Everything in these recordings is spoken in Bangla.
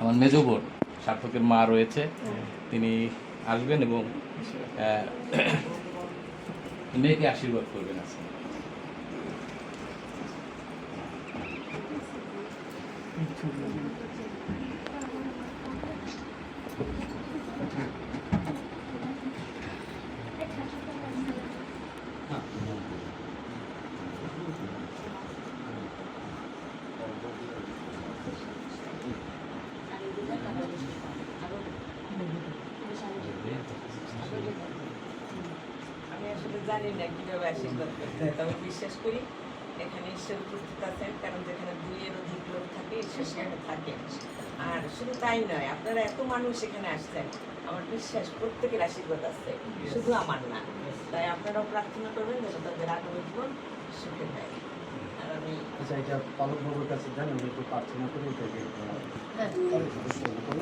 আমার মেজ বোন সার্থকের মা রয়েছে। তিনি আসবেন এবং মেয়েকে আশীর্বাদ করবেন আজকে। আমি আসলে জানি না কীভাবে আশীর্বাদ করতে হয় তবে বিশ্বাস করি এখানে ঈশ্বর উপস্থিত আছেন কারণ যেখানে দুইয়ের অধিক লোক থাকে ঈশ্বর সেখানে থাকে। আর শুধু তাই নয় আপনারা এত মানুষ এখানে আসছেন আমার বিশ্বাস প্রত্যেকের আশীর্বাদ আছে শুধু আমার না। তাই আপনারাও প্রার্থনা করবেন যেন তাদের আগামী জীবন সুখে হয় আর আমি আচ্ছা এটা পালক বাবুর কাছে জানেন একটু প্রার্থনা করে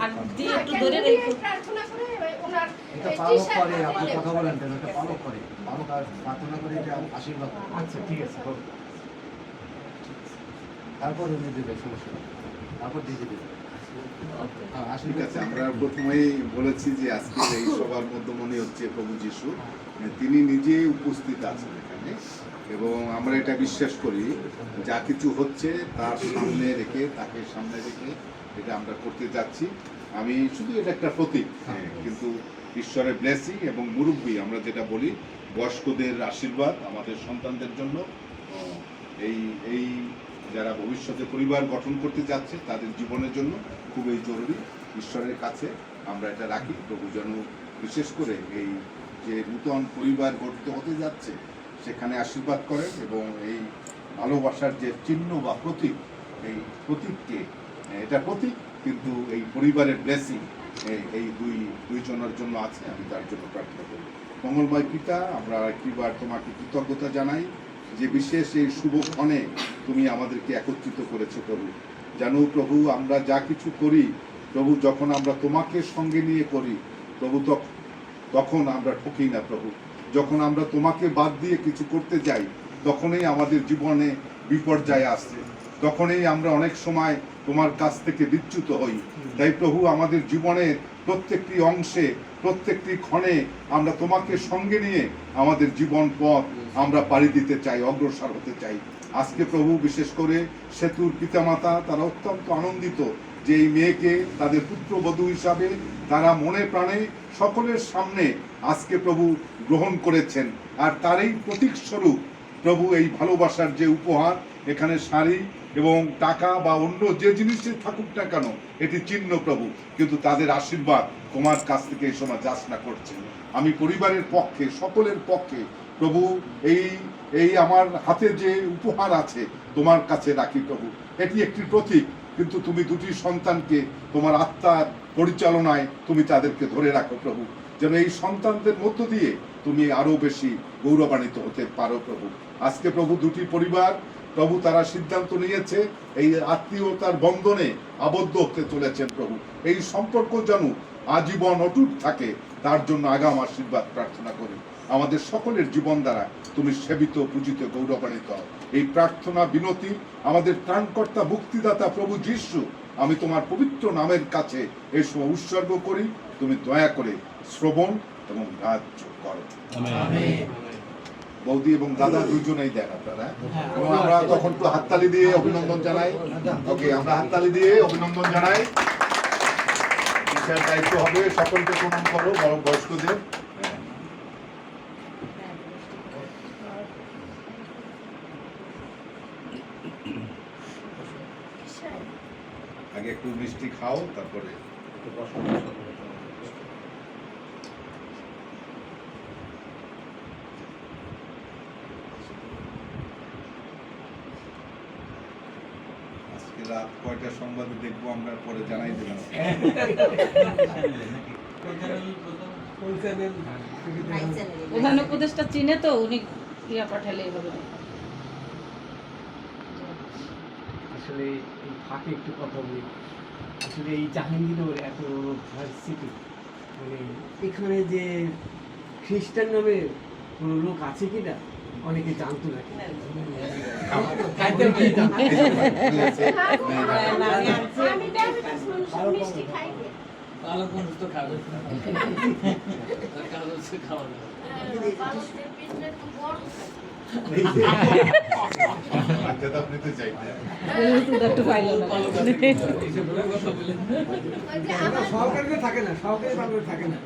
আর দিয়ে একটু ধরে রেখে। প্রার্থনা করে ওনার এটা পালক করে আপনি কথা বলেন কেন? এটা পালক করে। পালক আর প্রার্থনা করে এটা আশীর্বাদ আচ্ছা ঠিক আছে তারপর উনি দেবে সমস্যা তারপর দিয়ে দেবে। হ্যাঁ, ঠিক আছে আমরা প্রথমেই বলেছি যে আজকে এই সবার মধ্যমণি হচ্ছে প্রভু যিশু। তিনি নিজে উপস্থিত আছেন এখানে। এবং আমরা এটা বিশ্বাস করি যা কিছু হচ্ছে তার সামনে রেখে তাকে সামনে রেখে এটা আমরা করতে যাচ্ছি। আমি শুধু এটা একটা প্রতীক হ্যাঁ, কিন্তু ঈশ্বরের ব্লেসিং এবং মুরব্বী আমরা যেটা বলি বয়স্কদের আশীর্বাদ আমাদের সন্তানদের জন্য। এই এই যারা ভবিষ্যতে পরিবার গঠন করতে যাচ্ছে তাদের জীবনের জন্য খুবই জরুরি। ঈশ্বরের কাছে আমরা এটা রাখি। প্রভু যেন বিশেষ করে এই যে নূতন পরিবার গঠিত হতে যাচ্ছে সেখানে আশীর্বাদ করেন এবং এই ভালোবাসার যে চিহ্ন বা প্রতীক, এই প্রতীককে, এটা প্রতীক, কিন্তু এই পরিবারের ব্লেসিং এই দুই, দুইজনের জন্য আছে, আমি তার জন্য প্রার্থনা করি। মঙ্গলময় পিতা, আমরা একবার তোমাকে কৃতজ্ঞতা জানাই যে বিশেষ এই শুভ ক্ষণে তুমি আমাদেরকে একত্রিত করেছ প্রভু। জানো প্রভু আমরা যা কিছু করি, প্রভু যখন আমরা তোমাকে সঙ্গে নিয়ে করি, প্রভু তখ- তখন আমরা ঠকি না প্রভু। যখন আমরা তোমাকে বাদ দিয়ে কিছু করতে যাই, তখনই আমাদের জীবনে বিপর্যয় আসছে তখনই আমরা অনেক সময় তোমার কাছ থেকে বিচ্যুত হই। তাই প্রভু, আমাদের জীবনের প্রত্যেকটি অংশে, প্রত্যেকটি ক্ষণে আমরা তোমাকে সঙ্গে নিয়ে আমাদের জীবন পথ আমরা পাড়ি দিতে চাই, অগ্রসর হতে চাই। আজকে প্রভু, বিশেষ করে সেতুর পিতামাতা, তারা অত্যন্ত আনন্দিত যে এই মেয়েকে তাদের পুত্রবধূ হিসাবে তারা মনে প্রাণে সকলের সামনে আজকে প্রভু গ্রহণ করেছেন। আর তারই প্রতীক স্বরূপ প্রভু এই ভালোবাসার যে উপহার, এখানে শাড়ি এবং টাকা বা অন্য যে জিনিসই থাকুক না কেন, এটি চিহ্ন প্রভু। কিন্তু তাদের আশীর্বাদ তোমার কাছ থেকে এই সময় যাচনা করছেন আমি পরিবারের পক্ষে, সকলের পক্ষে প্রভু এই এই আমার হাতে যে উপহার আছে, তোমার কাছে রাখি প্রভু। এটি একটি প্রতীক। কিন্তু তুমি দুটি সন্তানকে তোমার আত্মার পরিচালনায় তুমি তাদেরকে ধরে রাখো প্রভু। যেন এই সন্তানদের মধ্য দিয়ে তুমি আরও বেশি গৌরবান্বিত হতে পারো প্রভু। আজকে প্রভু দুটি পরিবার, প্রভু তারা সিদ্ধান্ত নিয়েছে, এই আত্মীয়তার বন্ধনে আবদ্ধ হতে চলেছেন প্রভু। এই সম্পর্ক যেন আজীবন অটুট থাকে, তার জন্য আগাম আশীর্বাদ প্রার্থনা করি। আমাদের সকলের জীবন দ্বারা তুমি সেবিত, পূজিত, গৌরবান্বিত এই প্রার্থনা, বিনতি, আমাদের ত্রাণকর্তা মুক্তিদাতা প্রভু যিশু, আমি তোমার পবিত্র নামের কাছে সময় উৎসর্গ করি। তুমি দয়া করে শ্রবণ এবং গ্রাহ্য করো। বৌদি এবং দাদা দুজনেই দেন আপনারা। এবং আমরা তখন তো হাততালি দিয়ে অভিনন্দন জানাই। ওকে, আমরা হাততালি দিয়ে অভিনন্দন জানাই। দায়িত্ব হবে, সকলকে প্রণাম করো, বড় বয়স্কদের। আগে একটু মিষ্টি খাও তারপরে আজকে রাত কয়টা সংবাদে দেখব আমরা পরে জানাই দিলাম। প্রধান উপদেশটা চিনে তো উনি ইয়া পাঠালেই হবে আসলে এই ফাঁকে একটু কথা বলি। আসলে এই জাহাঙ্গীরের এত ভার্সিটি মানে এখানে যে খ্রিস্টান নামে কোনো লোক আছে কি না অনেকে জানতো না খাবে। তার খাওয়া পাইল না সহকারীরা থাকে না। থাকে না